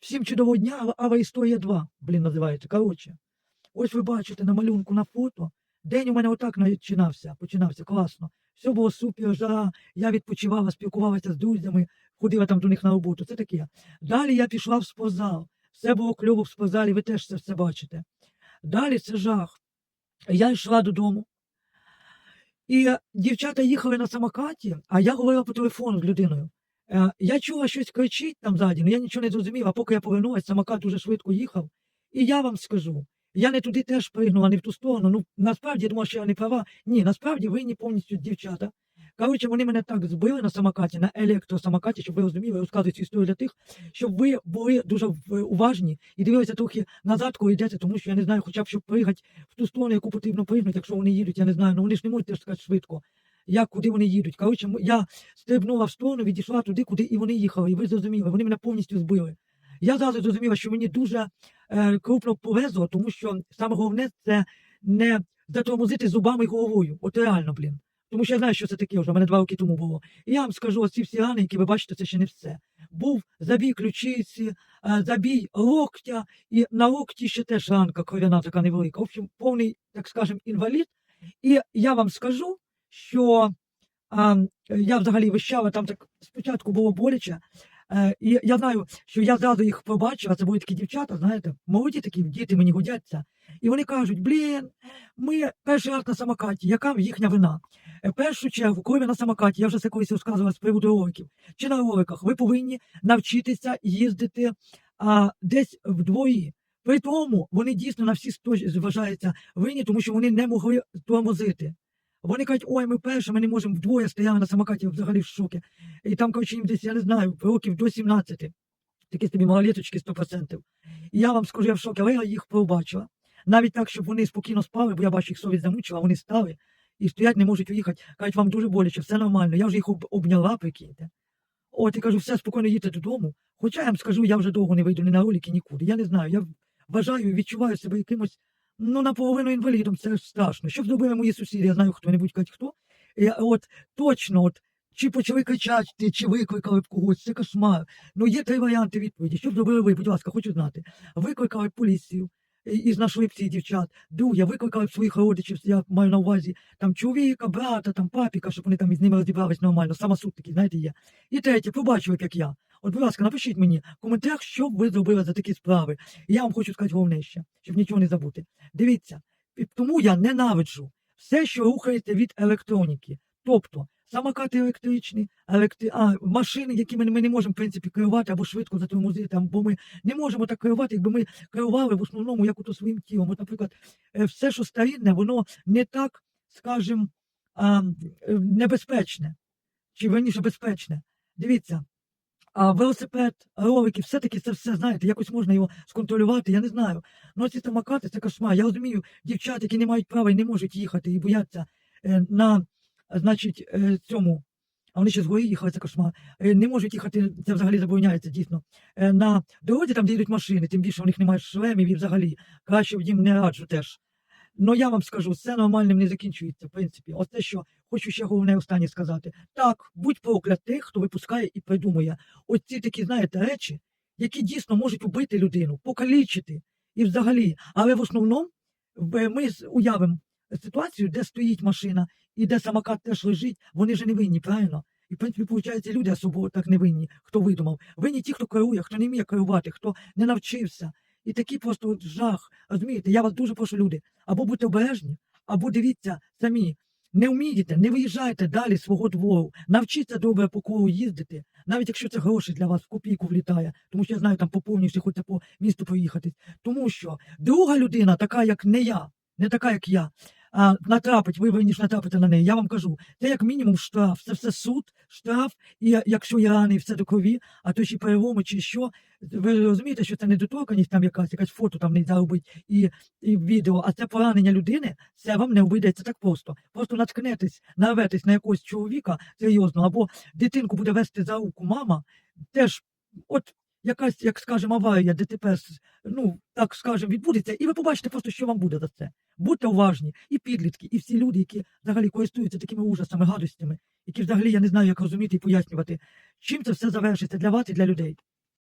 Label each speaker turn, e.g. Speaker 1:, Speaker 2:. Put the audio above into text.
Speaker 1: Всім чудового дня, Ава Історія 2, блін, називається. Коротше, ось ви бачите на малюнку на фото. День у мене отак починався, починався класно. Все було супер, жара, я відпочивала, спілкувалася з друзями, ходила там до них на роботу. Це таке. Далі я пішла в спортзал. Все було кльово в спортзалі, ви теж це все бачите. Далі це жах. Я йшла додому. І дівчата їхали на самокаті, а я говорила по телефону з людиною. Е, Я чула щось кричить там ззаді, але я нічого не зрозуміла, поки я повернулася, самокат дуже швидко їхав. І я вам скажу, я не туди теж пригнула, не в ту сторону. Ну, насправді я думала, що я не права. Ні, насправді винні повністю дівчата. Коротше, вони мене так збили на самокаті, на електросамокаті, щоб ви розуміли, розказую цю історію для тих, щоб ви були дуже уважні і дивилися трохи назад, коли йдете, тому що я не знаю, хоча б щоб пригати в ту сторону, яку потрібно пригнути, якщо вони їдуть, я не знаю, ну вони ж не можуть теж сказати швидко. Як куди вони їдуть? Коротше, я стрибнула в сторону, відійшла туди, куди і вони їхали. І ви зрозуміли, вони мене повністю збили. Я зразу зрозуміла, що мені дуже е, крупно повезло, тому що саме головне це не затормозити зубами і головою. От реально, блін. Тому що я знаю, що це таке вже, в мене два роки тому було. І я вам скажу, оці всі рани, які ви бачите, це ще не все. Був забій ключиці, е, забій локтя, і на локті ще теж ранка кров'яна така невелика. В общем, повний, так скажем, інвалід. І я вам скажу, що а, я взагалі вищала, там так спочатку було боляче. Е, і я знаю, що я зразу їх побачила, це були такі дівчата, знаєте, молоді такі діти мені годяться. І вони кажуть: блін, ми перший раз на самокаті, яка їхня вина? Е, В першу чергу, коли ви на самокаті, я вже це колись розказувала з приводу роликів, чи на роликах, ви повинні навчитися їздити а, десь вдвої. При тому вони дійсно на всі сто вважаються винні, тому що вони не могли тормозити. Вони кажуть, ой, ми перші, ми не можемо вдвоє стояли на самокаті взагалі в шокі. І там, коротше, їм десь, я не знаю, років до 17. Такі собі малоліточки 100%. І я вам скажу, я в шокі, але я їх побачила. Навіть так, щоб вони спокійно спали, бо я бачу, їх совість замучила, вони стали і стоять, не можуть уїхати. Кажуть, вам дуже боляче, все нормально. Я вже їх обняла, прикиньте. От і кажу, все спокійно їдьте додому. Хоча я вам скажу, я вже довго не вийду ні на ролики, нікуди. Я не знаю. Я вважаю, відчуваю себе якимось ну, наполовину інвалідом, це страшно. Що б зробили мої сусіди, я знаю хто-небудь кать хто. Я, от точно, от, чи почали кричати, чи викликали б когось, це кошмар. Ну, є три варіанти відповіді. Що б зробили ви, будь ласка, хочу знати. Викликали б поліцію і, знайшли б цих дівчат. Друге, викликали б своїх родичів, я маю на увазі, там чоловіка, брата, там папіка, щоб вони там із ними розібрались нормально. Самосуд такий, знаєте, є. І третє, побачили, як я. От, будь ласка, напишіть мені в коментарях, що ви зробили за такі справи. І я вам хочу сказати головне ще, щоб нічого не забути. Дивіться, тому я ненавиджу все, що рухається від електроніки. Тобто самокати електричні, електри... а, машини, якими ми не можемо в принципі керувати або швидко затормозити, бо ми не можемо так керувати, якби ми керували в основному як ото своїм тілом. От, наприклад, е, все, що старінне, воно не так, скажімо, небезпечне, чи верніше безпечне. Дивіться. А велосипед, ролики, все-таки це все, знаєте, якось можна його сконтролювати, я не знаю. Ну, ці самокати це кошмар. Я розумію, дівчат, які не мають права і не можуть їхати і бояться е, на, значить, е, цьому. А вони ще згори їхали, це кошмар. Е, не можуть їхати, це взагалі забороняється дійсно. Е, на дорозі, там, де їдуть машини, тим більше у них немає шлемів і взагалі краще їм не раджу теж. Ну я вам скажу, все нормальним не закінчується, в принципі. Оце що хочу ще головне останнє сказати. Так, будь проклят тих, хто випускає і придумує оці такі, знаєте, речі, які дійсно можуть убити людину, покалічити і взагалі. Але в основному ми уявимо ситуацію, де стоїть машина і де самокат теж лежить, вони ж не винні, правильно? І, в принципі, виходить, люди особо так не винні, хто видумав. Винні ті, хто керує, хто не вміє керувати, хто не навчився. І такий просто от жах. Розумієте, я вас дуже прошу, люди, або будьте обережні, або дивіться самі. Не вмієте, не виїжджайте далі свого двору, навчіться добре по колу їздити, навіть якщо це гроші для вас в копійку влітає, тому що я знаю, там поповнюєшся, хочете по місту проїхати. Тому що друга людина, така як не я, не така, як я, а, натрапить, ви ніж натрапите на неї, я вам кажу, це як мінімум штраф, це все суд, штраф, і якщо є рани, і все до крові, а то ще переломи, чи що. Ви розумієте, що це недоторканість там якась, якась фото там не заробить і, і відео, а це поранення людини, це вам не обійдеться так просто. Просто наткнетесь, нарветесь на якогось чоловіка серйозно, або дитинку буде вести за руку мама, теж от якась, як скажемо, аварія, ДТП, ну так скажемо, відбудеться, і ви побачите просто, що вам буде за це. Будьте уважні, і підлітки, і всі люди, які взагалі користуються такими ужасами, гадостями, які взагалі я не знаю, як розуміти і пояснювати, чим це все завершиться для вас і для людей.